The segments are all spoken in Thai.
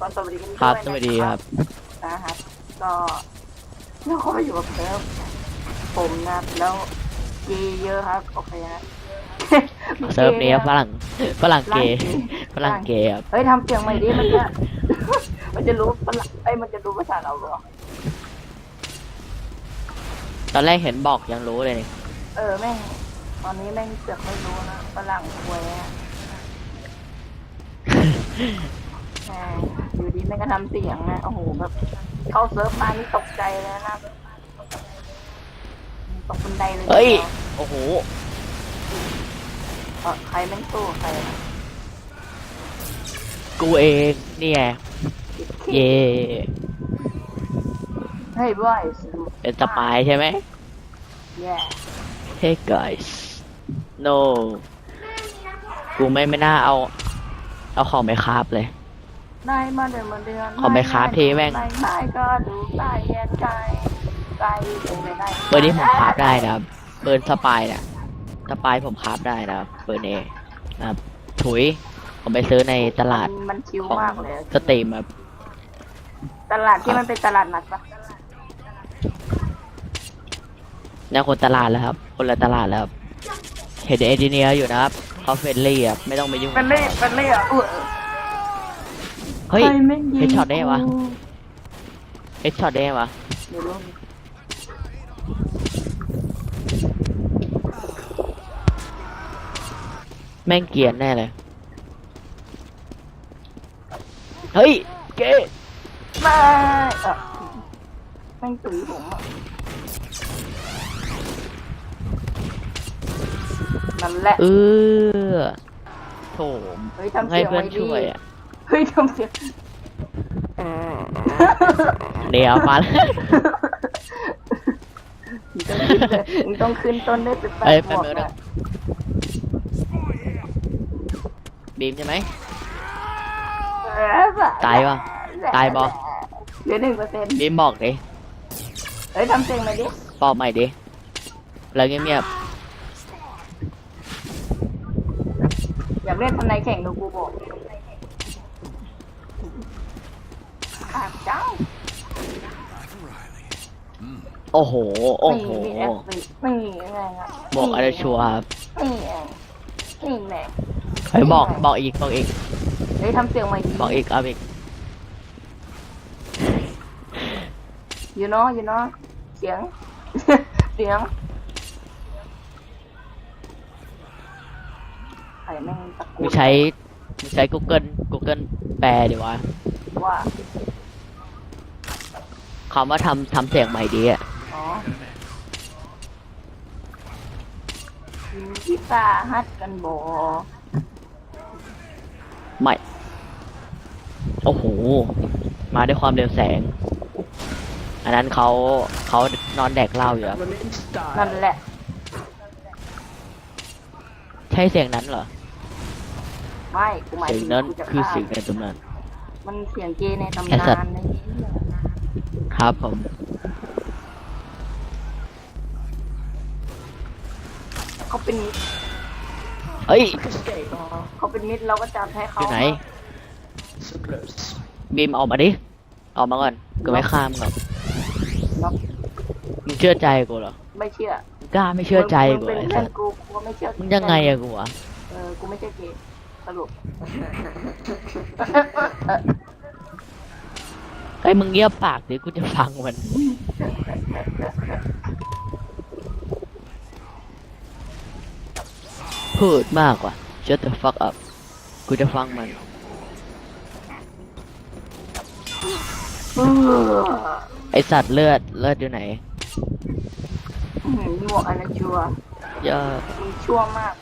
ก่อนสวัสดีกันครับด้วยสวัสดีครับ นะครับ ก็เราก็อยู่กับเซิร์ฟผมนะครับแล้วเยเยอะครับ โอเคนะเซิร์ฟนี้ฝรั่งฝรั่งเกย์ฝรั่งเกย์ฝรั่งเกย์ครับ เฮ้ยทำเสียงใหม่ดิมันจะ มันจะรู้ฝรั่งเอ้ยมันจะรู้ภาษาเราเหรอ ตอนแรกเห็นบอกยังรู้เลยนี่เออแม่ง ตอนนี้แม่งเสือกไม่รู้นะฝรั่งควยอะแหม อยู่ดีแม่งก็ทำเสียงนะโอ้โหแบบเข้าเซิร์ฟมานี่ตกใจเลยนะตกบันไดเลยเฮ้ยนะโอ้โหเออใครแม่งสู้ใครนะกูเองนี่ไงเย่เฮ้ยบอยส์เป็นสปายใช่ไหม แย่ Hey guys no กูไม่ไม่น่าเอา เอาของไปคราบเลย นายมาเดือนมาเดือนขอไปคราฟทีแม่ง นายนายก็ดูใต้แย่ใจใจเป็นไปได้เบอร์นี้ผมคราบได้นะครับ เบอร์สปายเนี่ยสปายผมคราบได้นะครับ เบอร์นี้นะครับถุย ผมไปซื้อในตลาดมันมันชิวของมากเลย สตรีมครับ ตลาดที่มันเป็นตลาดนัดปะเนี่ยคนตลาดแล้วครับ คนละตลาดแล้วครับเห็นเอนจิเนียร์อยู่นะครับเขาเฟรนลี่ครับไม่ต้องไปยุ่งเป็นเล่เป็นเล่อะเออ เฮ้ย ใครแม่งยิงเฮดช็อตได้ไงวะกูเอ็กช็อตได้ไงวะเดี๋ยวรู้แม่งเกรียนแน่เลย เฮ้ย เก๋ไม่เออแม่งตุ๋ยผมอะนั่นแหละ เออโถม เฮ้ยทำให้เสียงเพื่อไว้นดีช่วยอะ เฮ้ยทำเสียงเดี๋ยวมาแล้วมึงต้องขึ้นเลยมึงต้องขึ้นต้นด้วยสิบแปเอ้ยดบวกแป๊บนึงนะอะบีมใช่ไหมเออตายปะตายปะเหลือหนึ่งเปอร์เซ็นต์บีมบอกดิเฮ้ยทำเสียงหน่อยดิบอกใหม่ดิแล้วเงียบอยากเล่นทนายแข่งดูกูบอก โอ้โห โอ้โห ไม่มีเอฟซีไม่มีอะไรนะบอกอะไรชัวร์ครับนี่ไงนี่แหละเฮ้ยบอกบอกอีกบอกอีกเฮ้ยทำเสียงใหม่ดี บอกอีกเอาอีก you know you know เสียง เสียงใครแม่งตะโกมึงนใช้มึงใช้ Google Google แปลดีวะว่า คำว่าทำทำเสียงใหม่ดีอะอ๋อที่ตาฮัดกันบอใหม่ โอ้โห มาด้วยความเร็วแสง อันนั้นเขาเขานอนแดกเหล้าอยู่ครับนั่นแหละ ใช่เสียงนั้นเหรอ ไม่กูหมายเสียงถึงนั้นกูจะคือฆ่าเสียงในตำนานมันเสียงเกย์ในตำไอ้สันาตว์นในนี้ ครับผม เขาเป็นมิตรเฮ้ย เขาเป็นมิตรเราก็จัดให้อเขายู่ไหน บีมออกมาดิ ออกมาก่อนกูไม่ข้ามหรอกเนาะมึงเชื่อใจกูเหรอไม่เชื่อมึงกล้าไม่เชื่อใจมึกูงเป็นไอ้เพื่สัอนสกูกูไม่เชื่อมึงยังไงอะกูวะเออกูไม่ใช่เกย์สรุป ไอ้ยมึงเงียบปากดิกูจะฟังมัน พูดมากกว่า shut the fuck up กูจะฟังมันเออไอสัตว์เลือด เลือดอยู่ไหนอื้อหือหมวกอันนั้นชัวร์เยอะมึงชั่วมาก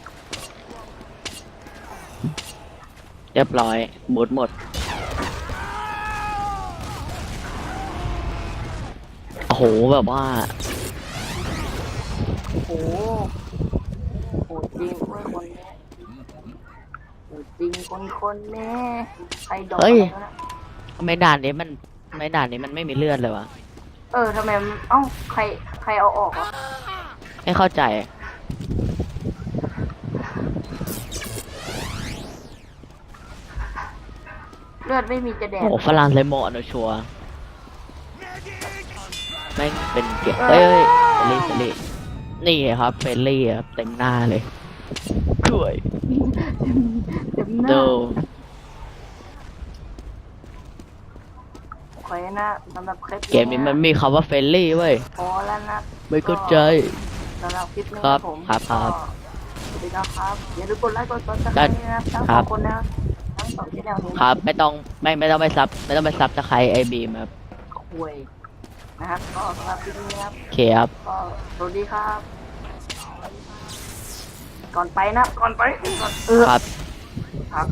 เรียบร้อยหมดหมด โอ้โหแบบว่า โอ้โหโหจริงเว้ยคนเนี้ยโหจริงคนคนๆนี้ใครดอกเฮ้ย อะไรวะน่ะทำไมด่านนี้มันทำไมด่านนี้มันไม่มีเลือดเลยวะเออทำไมมันเอ้าใครใครเอาออกวะไม่เข้าใจทเลือดไม่มีจะแดโอ้กโหฝรั่งเลยเหมาะนะชัวร์ แม่งเป็นเกียร์เอ้ยเฟลลี่เฟลลี่นี่ครับเฟลลี่ครับเต็มหน้าเลยช่วยเต็มหน้าดูโอเคนะสำหรับคลิปเกมนี้มันมีคำว่าเฟลลี่เว้ยพอแล้วนะไม่เข้าใจสำหรับคลิปนี้ครับผมครับครับก็สวัสดีครับอย่าลืมกดไลค์กดซับสไคได้รต์นะครับทั้งคสรัอบงคนนะครับทั้งสองช่องนี้ครับไม่ต้องไม่ไม่ต้องไปซับไม่ต้องไปซับตะไคร้ไอบีมครับคุย นะครับก็สำหรับคลิปนี้นะครับ โอเคครับ ก็สวัสดีครับ ก่อนไปนะก่อนไปก่อนเออครับ ครับ